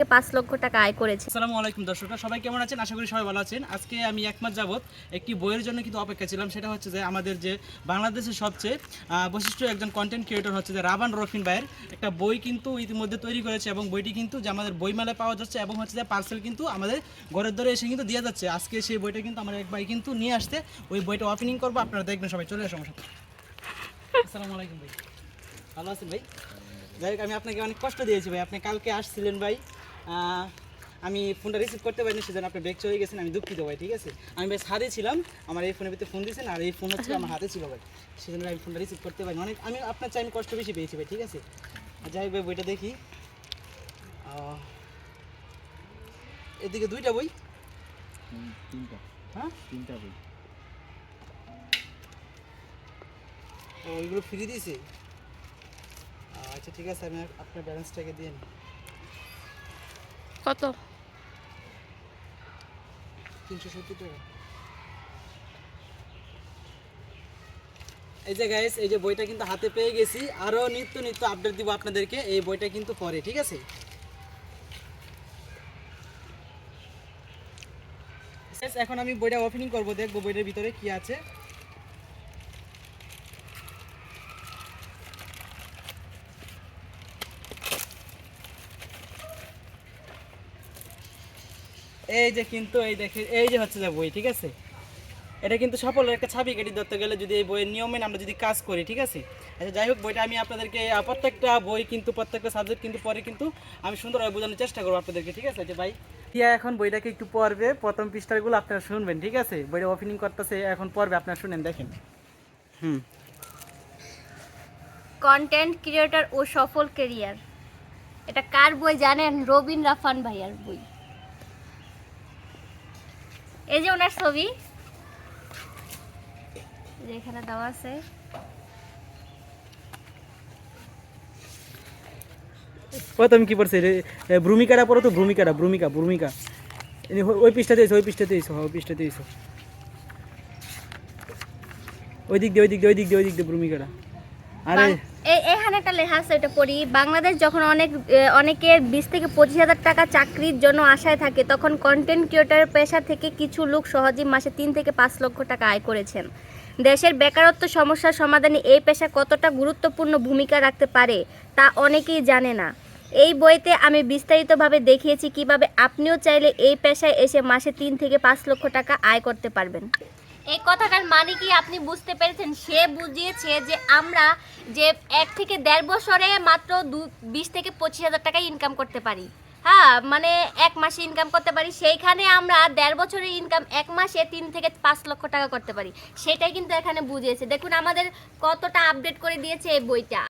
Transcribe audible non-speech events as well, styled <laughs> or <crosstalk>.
এবং বইটি কিন্তু আমাদের বইমেলায় পাওয়া যাচ্ছে এবং হচ্ছে যে পার্সেল কিন্তু আমাদের ঘরের ধরে এসে কিন্তু দিয়ে যাচ্ছে। আজকে সেই বইটা কিন্তু আমার এক ভাই কিন্তু নিয়ে আসতে ওই বইটা ওপেনিং করব, আপনারা দেখবেন সবাই, চলে আলাইকুম ভাই। ভালো আছেন ভাই? যাই হোক, আমি আপনাকে অনেক কষ্ট দিয়েছি ভাই। আপনি কালকে আসছিলেন ভাই। আমি ফোনটা রিসিভ করতে পারিনি সেজন্য আপনি ব্রেক চলে গেছেন আমি দুঃখিত ভাই ঠিক আছে? আমি ভাই ছাদে ছিলাম আমার এই ফোনের ভিতরে ফোন দিয়েছেন আর এই ফোন হচ্ছে <laughs> আমার হাতে ছিল ভাই সেজন্য আমি ফোনটা রিসিভ করতে পারিনি। অনেক আমি আপনার চাই আমি কষ্ট বেশি পেয়েছি ভাই ঠিক আছে? যাই হোক ভাই বইটা দেখি। এদিকে দুইটা বই? তিনটা। হ্যাঁ? তিনটা বই। ওইগুলো ফ্রি দিয়েছে? আচ্ছা ঠিক আছে আমি আপনার ব্যালেন্সটাকে দিয়ে নিই। কত? এই যে গাইস এই যে বইটা কিন্তু হাতে পেয়ে গেছি। আরও নিত্য নিত্য আপডেট দিব আপনাদেরকে। এই বইটা কিন্তু পরে, ঠিক আছে? এখন আমি বইটা ওপেনিং করব, দেখব বইটার ভিতরে কি আছে। এই যে কিন্তু এই দেখে এই যে হচ্ছে যে বই, ঠিক আছে? এটা কিন্তু সফলের একটা ছাবি কেটে ধরতে গেলে যদি এই বইয়ের নিয়মে আমরা যদি কাজ করি, ঠিক আছে? আচ্ছা যাই হোক, বইটা আমি আপনাদেরকে, প্রত্যেকটা বই কিন্তু, প্রত্যেকটা সাবজেক্ট কিন্তু পরে কিন্তু আমি সুন্দরভাবে বোঝানোর চেষ্টা করব আপনাদেরকে, ঠিক আছে? যে ভাই, টিয়া এখন বইটাকে একটু পড়বে। প্রথম পৃষ্ঠাগুলো আপনারা শুনবেন, ঠিক আছে? বইটা ওপেনিং করতেছে, এখন পড়বে, আপনারা শুনেন, দেখেন। হুম। কন্টেন্ট ক্রিয়েটর ও সফল কেরিয়ার এটা কার বই জানেন? রবিন রাফান ভাইয়ার বই। এই যে ওনার ছবি। এখানে দেওয়া আছে। প্রথম কি পড়ছে ভূমিকাটা পড়ো তো ভূমিকাটা ভূমিকা ভূমিকা। ওই পৃষ্ঠাতে এসো ওই পৃষ্ঠাতে এসো হ্যাঁ, ওই পৃষ্ঠাতে এসো। ওই দিক দিয়ে ওই দিক দিয়ে ওই দিক দিয়ে ওই দিক দিয়ে ভূমিকাটা। আরে। এখানে একটা লেখা আছে এটা পড়ি। বাংলাদেশ যখন অনেক অনেকের বিশ থেকে পঁচিশ হাজার টাকা চাকরির জন্য আশায় থাকে, তখন কন্টেন্ট ক্রিয়েটর পেশা থেকে কিছু লোক সহজেই মাসে তিন থেকে পাঁচ লক্ষ টাকা আয় করেছেন। দেশের বেকারত্ব সমস্যার সমাধানে এই পেশা কতটা গুরুত্বপূর্ণ ভূমিকা রাখতে পারে, তা অনেকেই জানে না। এই বইতে আমি বিস্তারিতভাবে দেখিয়েছি কীভাবে আপনিও চাইলে এই পেশায় এসে মাসে তিন থেকে পাঁচ লক্ষ টাকা আয় করতে পারবেন। এই কথাটার মানে কি আপনি বুঝতে পেরেছেন? সে বুঝিয়েছে যে আমরা যে এক থেকে দেড় বছরে মাত্র দু, বিশ থেকে পঁচিশ হাজার টাকা ইনকাম করতে পারি। হ্যাঁ মানে এক মাসে ইনকাম করতে পারি। সেইখানে আমরা দেড় বছরের ইনকাম এক মাসে তিন থেকে পাঁচ লক্ষ টাকা করতে পারি। সেটাই কিন্তু এখানে বুঝিয়েছে। দেখুন, আমাদের কতটা আপডেট করে দিয়েছে এই বইটা।